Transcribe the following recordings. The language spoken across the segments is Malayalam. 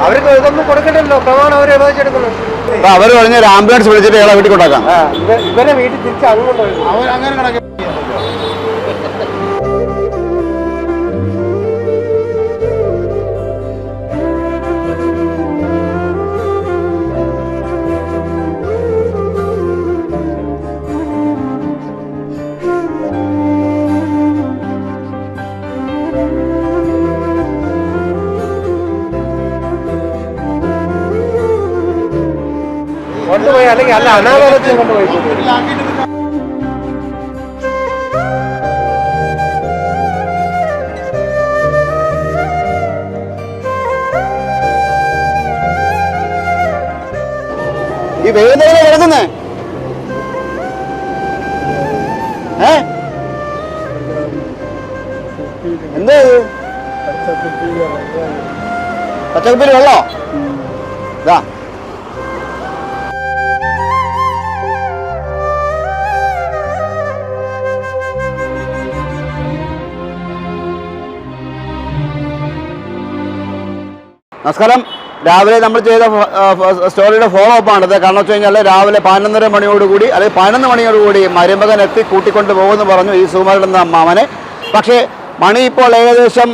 അവർക്ക് ഇതൊന്നും കൊടുക്കണ്ടല്ലോ. പ്രമാണം അവർ വിഭജിച്ചെടുക്കുന്നു അപ്പൊ അവർ പറഞ്ഞ ഒരു ആംബുലൻസ് വിളിച്ചിട്ട് ഇയാളെ വീട്ടിൽ കൊണ്ടാക്കാം ഇവരെ വീട്ടിൽ തിരിച്ച് അങ്ങോട്ട് പോയി അവർ അങ്ങനെ കണക്ക് കൊണ്ടുപോയി അല്ലെങ്കിൽ അല്ല അനാഥാലത്തിൽ കൊണ്ടുപോയി ഈ വേദന കിടക്കുന്നേ? ഏ? എന്താ ഇത്? വെള്ളോ നമസ്കാരം. രാവിലെ നമ്മൾ ചെയ്ത സ്റ്റോറിയുടെ ഫോളോ അപ്പ് ആണിത്. കാരണം വെച്ച് കഴിഞ്ഞാൽ രാവിലെ പതിനൊന്നര മണിയോടുകൂടി അല്ലെങ്കിൽ പതിനൊന്ന് മണിയോടുകൂടി മരുമകൻ എത്തി കൂട്ടിക്കൊണ്ട് പോകുമെന്ന് പറഞ്ഞു ഈ സുമാരുടെ എന്ന പക്ഷേ മണി ഇപ്പോൾ ഏകദേശം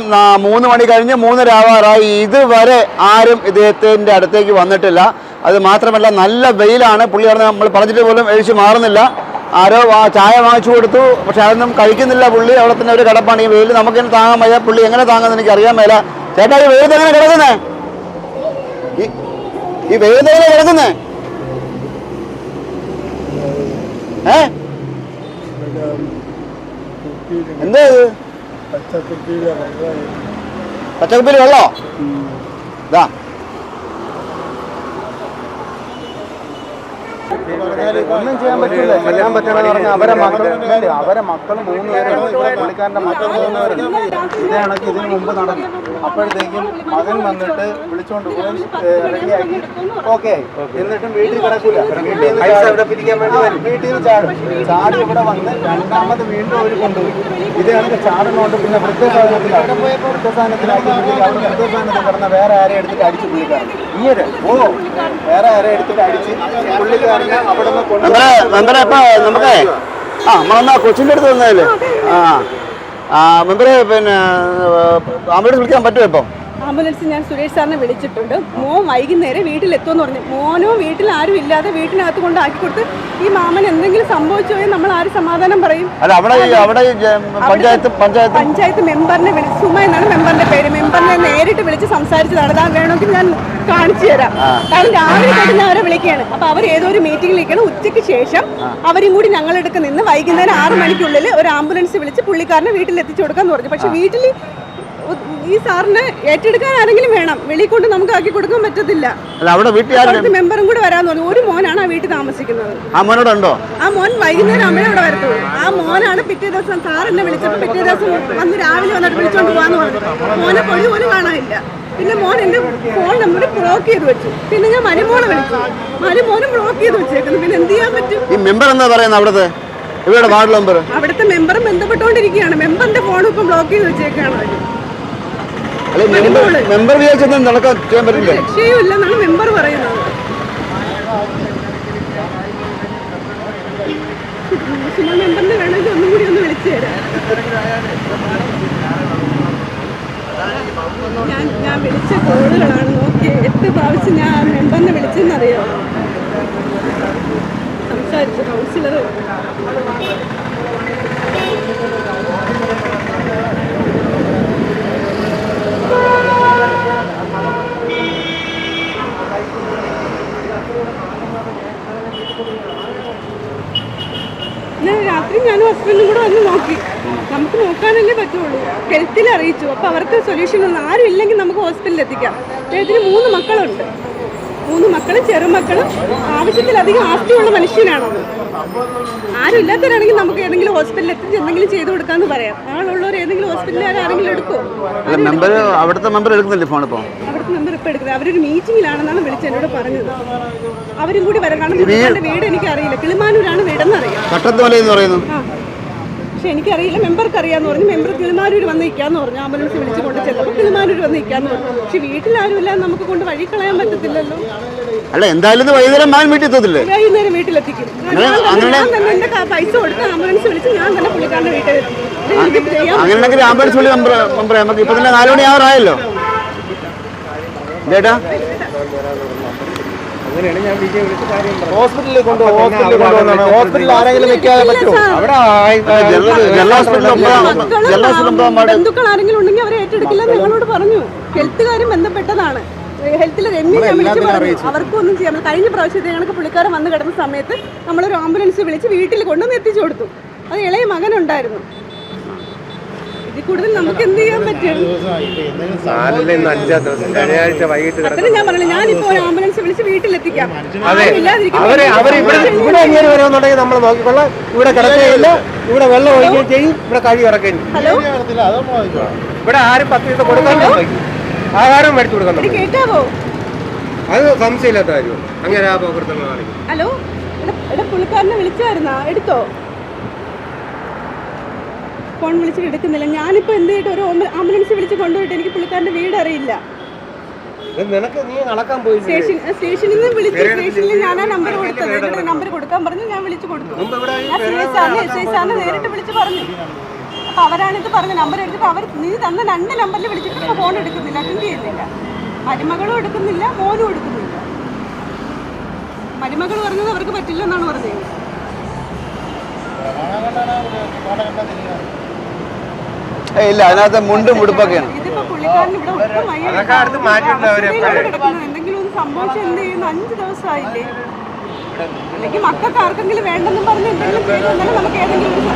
മൂന്ന് മണി കഴിഞ്ഞ് മൂന്ന് രാവാറായി ഇതുവരെ ആരും ഇദ്ദേഹത്തിന്റെ അടുത്തേക്ക് വന്നിട്ടില്ല. അത് മാത്രമല്ല നല്ല വെയിലാണ്. പുള്ളി പറഞ്ഞ നമ്മൾ പറഞ്ഞിട്ട് പോലും എഴിച്ച് മാറുന്നില്ല. ആരോ ചായ വാങ്ങിച്ചു കൊടുത്തു. പക്ഷെ അതൊന്നും കഴിക്കുന്നില്ല പുള്ളി. അവിടെ തന്നെ ഒരു കിടപ്പാണ്. ഈ വെയിൽ നമുക്കിങ്ങനെ താങ്ങാൻ വയ്യ. പുള്ളി എങ്ങനെ താങ്ങുമെന്ന് എനിക്ക് അറിയാൻ മേല. ചേട്ടാ ഈ വെയിൽ എങ്ങനെ കിടക്കുന്നേ? ഈ വേദന കിടക്കുന്നേ? ഏ? എന്താ ഇത്? പച്ചക്കുപ്പിയിൽ വെള്ളോ? ഇതാ ഒന്നും ചെയ്യാൻ പറ്റില്ല. ചെയ്യാൻ പറഞ്ഞാൽ അവരെ മക്കൾ അവരെ മക്കൾ മൂന്ന് പേരുണ്ട് ഇവിടെ പുള്ളിക്കാരന്റെ മക്കൾ മൂന്ന് പേരുണ്ട് ഇതേ കണക്ക് ഇതിന് മുമ്പ് നടന്നു. അപ്പോഴത്തേക്കും മകൻ വന്നിട്ട് വിളിച്ചോണ്ട് പോയി റെഡിയാക്കി. ഓക്കെ. എന്നിട്ടും വീട്ടിൽ കിടക്കില്ല വീട്ടിൽ നിന്ന്. വീട്ടിൽ നിന്ന് ചാടും. ചാടി ഇവിടെ വന്ന് രണ്ടാമത് വീണ്ടും അവർ കൊണ്ടുപോയി. ഇതേ കണക്ക് ചാടുന്നോണ്ട് പിന്നെ വൃദ്ധസാധനത്തിലാക്കി. വൃദ്ധസാധനത്തിലാക്കി. വൃദ്ധസാധനത്തിൽ കിടന്ന വേറെ ആരെയും എടുത്തിട്ട് അടിച്ചു പുള്ളിക്കാരൻ. മെമ്പറെ ഇപ്പൊ നമുക്ക് ആ നമ്മളെന്നാ കൊച്ചിന്റെ അടുത്ത് വന്നതല്ലേ ആ ആ മെമ്പറെ പിന്നെ അമ്മയോട് വിളിക്കാൻ പറ്റുമോ ഇപ്പം? ആംബുലൻസ് ഞാൻ സുരേഷ് സാറിനെ വിളിച്ചിട്ടുണ്ട്. മോൻ വൈകുന്നേരം വീട്ടിലെത്തുമെന്ന് പറഞ്ഞു. മോനോ വീട്ടിൽ ആരും ഇല്ലാതെ വീട്ടിനകത്ത് കൊണ്ട് ആക്കി കൊടുത്ത് ഈ മാമൻ എന്തെങ്കിലും സംഭവിച്ചു പോയാൽ നമ്മൾ ആര് സമാധാനം പറയും? പഞ്ചായത്ത് പഞ്ചായത്ത് മെമ്പറിനെ വിളിച്ചു സുമ എന്നാണ് മെമ്പറിന്റെ പേര്. മെമ്പറിനെ നേരിട്ട് വിളിച്ച് സംസാരിച്ചതാണ്. അതാ വേണമെങ്കിൽ ഞാൻ കാണിച്ചു തരാം. കാരണം രാവിലെ കഴിഞ്ഞ അവരെ വിളിക്കുകയാണ്. അപ്പൊ അവർ ഏതോ ഒരു മീറ്റിംഗിലേക്കാണ് ഉച്ചയ്ക്ക് ശേഷം അവരും കൂടി ഞങ്ങളെടുക്ക് നിന്ന് വൈകുന്നേരം ആറ് മണിക്കുള്ളിൽ ഒരു ആംബുലൻസ് വിളിച്ച് പുള്ളിക്കാരനെ വീട്ടിൽ എത്തിച്ചു കൊടുക്കാന്ന് പറഞ്ഞു. പക്ഷെ വീട്ടിൽ ഈ സാറിന് ഏറ്റെടുക്കാൻ ആരെങ്കിലും വേണം. വെളിയിൽ കൊണ്ട് നമുക്ക് ആക്കി കൊടുക്കാൻ പറ്റത്തില്ല. അല്ല അവിടെ വീട്ടിൽ മെമ്പറും കൂടെ വരാന്ന് പറഞ്ഞു. ഒരു മോനാണ് ആ വീട്ടിൽ താമസിക്കുന്നത്. ആ ആ മോൻ വൈകുന്നേരം അമ്മയെ ഇവിടെ വരത്തുള്ളൂ. ആ മോനാണ് പിറ്റേ ദിവസം സാർ എന്നെ വിളിച്ചപ്പോൾ പിറ്റേ ദിവസം വന്ന് രാവിലെ വന്നിട്ട് വിളിച്ചോണ്ട് പോവാന്ന് പറഞ്ഞു. മോനെ പൊഴി പോലും കാണാനില്ല. പിന്നെ മോൻ എന്റെ ഫോൺ നമ്പർ ബ്ലോക്ക് ചെയ്ത് വെച്ചു. പിന്നെ ഞാൻ മരുമോളെ വിളിച്ചു. മരുമോനും ബ്ലോക്ക് ചെയ്ത് വെച്ചേക്കുന്നു. പിന്നെ എന്ത് ചെയ്യാൻ പറ്റും? ഈ മെമ്പർ എന്താ പറയുന്നത് അവിടുത്തെ? ഇവരുടെ വാർഡ് മെമ്പർ? അവിടുത്തെ മെമ്പറും ബന്ധപ്പെട്ടുകൊണ്ടിരിക്കുകയാണ്. മെമ്പറിന്റെ ഫോണും ഇപ്പം ബ്ലോക്ക് ചെയ്ത് വെച്ചേക്കാണ് മെമ്പർ വിചാരിച്ചൊന്നും നടക്കാൻ ചെയ്യാൻ പറ്റില്ല. രക്ഷയും മെമ്പർ പറയുന്നത്. മെമ്പറിനെ വേണമെങ്കിൽ ഒന്നും കൂടി ഒന്ന് വിളിച്ചു തരാം. ഞാൻ ഞാൻ വിളിച്ച കോളുകളാണ്. നോക്കി എട്ട് പ്രാവശ്യം ഞാൻ മെമ്പറിനെ വിളിച്ചെന്നറിയോ? സംസാരിച്ചു കൗൺസിലർ ഞാൻ രാത്രി ഞാനും ഹസ്ബൻഡും കൂടെ വന്ന് നോക്കി നമുക്ക് നോക്കാനല്ലേ പറ്റുള്ളൂ. ഹെൽത്തിൽ അറിയിച്ചു. അപ്പോൾ അവർക്ക് സൊല്യൂഷൻ ഒന്നും ആരും ഇല്ലെങ്കിൽ നമുക്ക് ഹോസ്പിറ്റലിൽ എത്തിക്കാം. അദ്ദേഹത്തിന് മൂന്ന് മക്കളുണ്ട്. മൂന്ന് മക്കളും ചെറുമക്കളും ആവശ്യത്തിലധികം ആസ്തിയുള്ള മനുഷ്യനാണത് ആരും ഇല്ലാത്തവരാണെങ്കിൽ നമുക്ക് ഏതെങ്കിലും ഹോസ്പിറ്റലിൽ എത്തിച്ച് എന്തെങ്കിലും ചെയ്തു കൊടുക്കാന്ന് പറയാം. ആളുള്ളവർ ഏതെങ്കിലും ഹോസ്പിറ്റലിൽ ആരെങ്കിലും എടുക്കോ നമ്പർ മെമ്പർ അവിടുത്തെ മെമ്പർ എടുക്കുന്നില്ലേ ഫോൺ ഇപ്പോൾ അവിടുത്തെ മെമ്പർ ഇപ്പോൾ എടുക്കുന്നത്. അവരൊരു മീറ്റിംഗിലാണെന്നാണ് വിളിച്ച് എന്നോട് പറഞ്ഞത്. അവരും കൂടി വരാൻ കാരണം വീട് എനിക്ക് അറിയില്ല കിളിമാനൂരാണ് വീടെന്നറിയാം ചട്ടത്തുമല എന്ന് പറയുന്നു ആ പക്ഷെ എനിക്കറിയില്ല. മെമ്പർക്ക് അറിയാന്ന് പറഞ്ഞു. മെമ്പർ കിളിമാരൂർ വന്ന് നിൽക്കാന്ന് പറഞ്ഞു. ആംബുലൻസ് വിളിച്ച് കൊണ്ട് ചെല്ലുമ്പോൾ കിളിമാരൂർ വന്ന് നിൽക്കാന്ന് പറഞ്ഞു. പക്ഷെ വീട്ടിലാരുമില്ല നമുക്ക് കൊണ്ട് വഴി കളയാൻ പറ്റത്തില്ലല്ലോ. അല്ല എന്തായാലും വൈകുന്നേരം മാൻ വീട്ടിൽ എത്തത്തില്ലേ? വൈകുന്നേരം വീട്ടിലെത്തിക്കും. ഞാൻ തന്നെ- ക- പൈസ കൊടുത്ത് ആംബുലൻസ് വിളിച്ച് ഞാൻ തന്നെ പുള്ളിക്കാരന്റെ ചെയ്യാൻ അങ്ങനെയാണെങ്കിൽ ആംബുലൻസ് വിളി നമ്പർ നമുക്ക് ഇപ്പൊ തന്നെ നാലുമണി ആവറായല്ലോ. ചേട്ടാ അങ്ങനെയാണ് ഞാൻ വിജയ് വിളിച്ച് കാര്യം പറഞ്ഞത്. ഹോസ്പിറ്റലിൽ കൊണ്ടുപോകും ഹോസ്പിറ്റലിൽ കൊണ്ടുപോകുന്നതാണ് ഹോസ്പിറ്റലിൽ ആരെങ്കിലും നിൽക്കാതെ പറ്റുമോ? അവിടെ ബന്ധുക്കൾ ഉണ്ടെങ്കിൽ അവരെ ഏറ്റെടുക്കില്ല ഞങ്ങളോട് പറഞ്ഞു. ഹെൽത്തുകാരും ബന്ധപ്പെട്ടതാണ്. ഹെൽത്തിൽ രമ്യ ഞാൻ വിളിച്ച് പറഞ്ഞു. അവർക്കും ഒന്നും ചെയ്യാൻ കഴിഞ്ഞ പ്രാവശ്യത്തെ ഞങ്ങൾക്ക് പുള്ളിക്കാരൻ വന്ന് കിടന്ന സമയത്ത് നമ്മളൊരു ആംബുലൻസ് വിളിച്ച് വീട്ടിൽ കൊണ്ടുവന്ന് എത്തിച്ചു കൊടുത്തു. അത് ഇളയ മകനുണ്ടായിരുന്നു. ഇതിൽ കൂടുതൽ നമുക്ക് എന്ത് ചെയ്യാൻ പറ്റും? നാലിലെ ഇന്ന് അഞ്ചാം ദിവസം. ശനിയാഴ്ച വൈകിട്ട് കിടക്കും അത്രയും ഞാൻ ഞാനിപ്പോ ഒരു ആംബുലൻസ് വിളിച്ച് വീട്ടിലെത്തിക്കാം. അതെ. ആരും ഇല്ലാതിരിക്കുമ്പോൾ അവർ അവർ ഇവിടെ ഇവിടെ ഇങ്ങനെ വരുമെന്നുണ്ടെങ്കിൽ നമ്മൾ നോക്കിക്കൊള്ളാം. ഇവിടെ കിടക്കുകയില്ല. ഇവിടെ വെള്ളം ഒഴിക്കുകയും ചെയ്യും. ഇവിടെ കഴി ഇറക്കുകയും ഹലോ? ഇവിടെ ആരും പത്ത് ദിവസം കൊടുക്കാൻ ആഹാരം മേടിച്ചു കൊടുക്കാൻ കേൾക്കാവോ അത് സംശയമില്ലാത്ത അങ്ങനെ ആ ഹലോ? പുള്ളിക്കാരനെ വിളിച്ചായിരുന്നാ? എടുത്തോ? ഫോൺ വിളിച്ചിട്ട് എടുക്കുന്നില്ല. ഞാനിപ്പോൾ എന്ത് ചെയ്തിട്ട് ഒരു ആംബുലൻസ് വിളിച്ച് കൊണ്ടുപോയിട്ട് എനിക്ക് പുള്ളിക്കാരന്റെ വീട് അറിയില്ല. നിനക്ക് നീ നടക്കാൻ പോയി സ്റ്റേഷൻ സ്റ്റേഷനിൽ നിന്ന് വിളിച്ചു സ്റ്റേഷനിൽ ഞാൻ ആ നമ്പർ കൊടുത്തത്. നമ്പർ കൊടുക്കാൻ പറഞ്ഞു ഞാൻ വിളിച്ചു കൊടുത്തു. ഞാൻ ആറിന് എസ് നേരിട്ട് വിളിച്ച് പറഞ്ഞു. അപ്പൊ അവരാണിത് പറഞ്ഞ നമ്പർ എടുത്തിട്ട് അവർ നീ തന്ന രണ്ട് നമ്പറിൽ വിളിച്ചിട്ട് ഇപ്പൊ ഫോൺ എടുക്കുന്നില്ല. അറ്റൻഡ് ചെയ്യുന്നില്ല. മരുമകളും എടുക്കുന്നില്ല മോനും എടുക്കുന്നില്ല. മരുമകൾ പറഞ്ഞത് അവർക്ക് പറ്റില്ല എന്നാണ് പറഞ്ഞത് ഇല്ല അതിനകത്ത് മുണ്ടും ഉടുപ്പൊക്കെയാണ്. അല്ലെങ്കിൽ മക്കൾക്ക് ആർക്കെങ്കിലും വേണ്ടെന്നും പറഞ്ഞ് എന്തെങ്കിലും നമുക്ക് ഏതെങ്കിലും ഇതിപ്പോ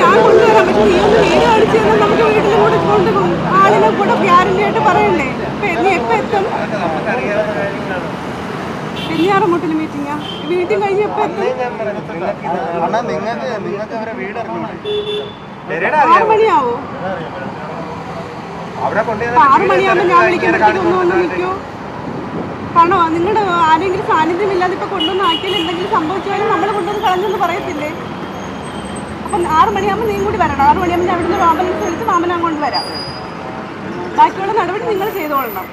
ഞാൻ കൊണ്ടുവരാൻ പറ്റും. നീ ഒന്ന് വീട് കാണിച്ചു തന്നാൽ നമുക്ക് വീട്ടിലും കൂടെ കൊണ്ട് പോകും. ആളിനെ കൂടെ ഗ്യാരണ്ടി ആയിട്ട് പറയണ്ടേ നീ എപ്പോ എത്തും? വെഞ്ഞാറമുട്ടിൽ മീറ്റിംഗാ മീറ്റിംഗ് കഴിഞ്ഞ് എപ്പോ എത്തും? കാരണം നിങ്ങൾക്ക് നിങ്ങൾക്ക് അവരെ വീട് ആറ് മണിയാവോ? അവിടെ ആറ് മണിയാകുമ്പോൾ ഞാൻ വന്ന് നിൽക്കുമോ കാണോ നിങ്ങളുടെ ആരെങ്കിലും സാന്നിധ്യം ഇല്ലാതെ ഇപ്പൊ കൊണ്ടുവന്ന് ആക്കിയാൽ എന്തെങ്കിലും സംഭവിച്ചാലും നമ്മൾ കൊണ്ടുവന്ന് കളഞ്ഞെന്ന് പറയത്തില്ലേ? അപ്പം ആറ് മണിയാകുമ്പോൾ നീ കൂടി വരണം. ആറ് മണിയാകുമ്പോൾ ഞാൻ ഇവിടുന്ന് ഒരു ആംബുലൻസ് വിളിച്ച് മാമനെ അങ്ങോട്ട് വരാം. ബാക്കിയുള്ള നടപടി നിങ്ങൾ ചെയ്തോളണം.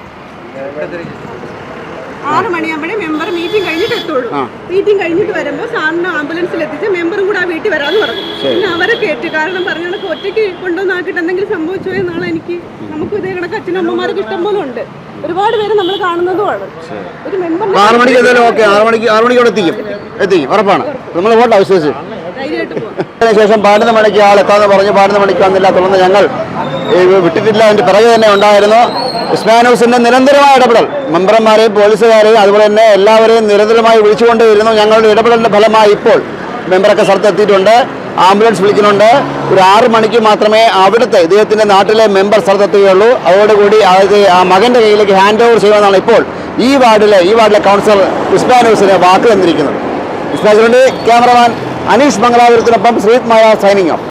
ആറ് മണിയാകുമ്പോഴേ മെമ്പർ മീറ്റിംഗ് കഴിഞ്ഞിട്ട് എത്തുള്ളൂ. മീറ്റിംഗ് കഴിഞ്ഞിട്ട് വരുമ്പോൾ സാറിന് ആംബുലൻസിൽ എത്തിച്ച് മെമ്പറും കൂടെ ആ വീട്ടിൽ വരാമെന്ന് പറഞ്ഞു. പിന്നെ അവരെ കേട്ട് കാരണം പറഞ്ഞ കണക്ക് ഒറ്റയ്ക്ക് കൊണ്ടുവന്നാക്കിയിട്ട് എന്തെങ്കിലും സംഭവിച്ചു എന്നാണ് എനിക്ക് നമുക്ക് ഇതേ കണക്ക് അച്ഛനും അമ്മമാർക്ക് ഇഷ്ടം പോലെ ഉണ്ട്. ഒരുപാട് പേര് നമ്മൾ കാണുന്നതുമാണ്. ഒരു മെമ്പർ ആറ് മണിക്ക് എന്തായാലും ഓക്കെ ആറ് മണിക്ക് ആറ് മണിക്ക് അവിടെ എത്തിക്കും. എത്തിക്കും. ഉറപ്പാണ്. നമ്മൾ ഓട്ടോ വിശ്വസിച്ച്. ധൈര്യമായിട്ട് അതിനുശേഷം പതിനൊന്ന് മണിക്ക് ആൾ എത്താന്ന് പറഞ്ഞ് പതിനൊന്ന് മണിക്ക് വന്നില്ല. തുടർന്ന് ഞങ്ങൾ വിട്ടിട്ടില്ല. അതിന്റെ പിറകെ തന്നെ ഉണ്ടായിരുന്നു. ഇസ്മാനൂസിന്റെ നിരന്തരമായ ഇടപെടൽ. മെമ്പർമാരെയും പോലീസുകാരെയും അതുപോലെ തന്നെ എല്ലാവരെയും നിരന്തരമായി വിളിച്ചുകൊണ്ടേയിരുന്നു ഞങ്ങളുടെ ഇടപെടലിന്റെ ഫലമായി ഇപ്പോൾ മെമ്പറൊക്കെ സ്ഥലത്തെത്തിയിട്ടുണ്ട് ആംബുലൻസ് വിളിക്കുന്നുണ്ട്. ഒരു ആറ് മണിക്ക് മാത്രമേ അവിടുത്തെ ഇദ്ദേഹത്തിന്റെ നാട്ടിലെ മെമ്പർ സ്ഥലത്തെത്തുകയുള്ളൂ. അതോടുകൂടി അത് ആ മകന്റെ കയ്യിലേക്ക് ഹാൻഡ് ഓവർ ചെയ്യുമെന്നാണ് ഇപ്പോൾ ഈ വാർഡിലെ ഈ വാർഡിലെ കൗൺസിലർ ഇസ്മാനൂസിന് വാക്ക് തന്നിരിക്കുന്നത്. ഉസ്മാൻ ക്യാമറമാൻ அனீஷ் மங்களாவில் இருக்கிற பம்ப் ஸ்ரீத் மாயா சைனிங் ஆஃப்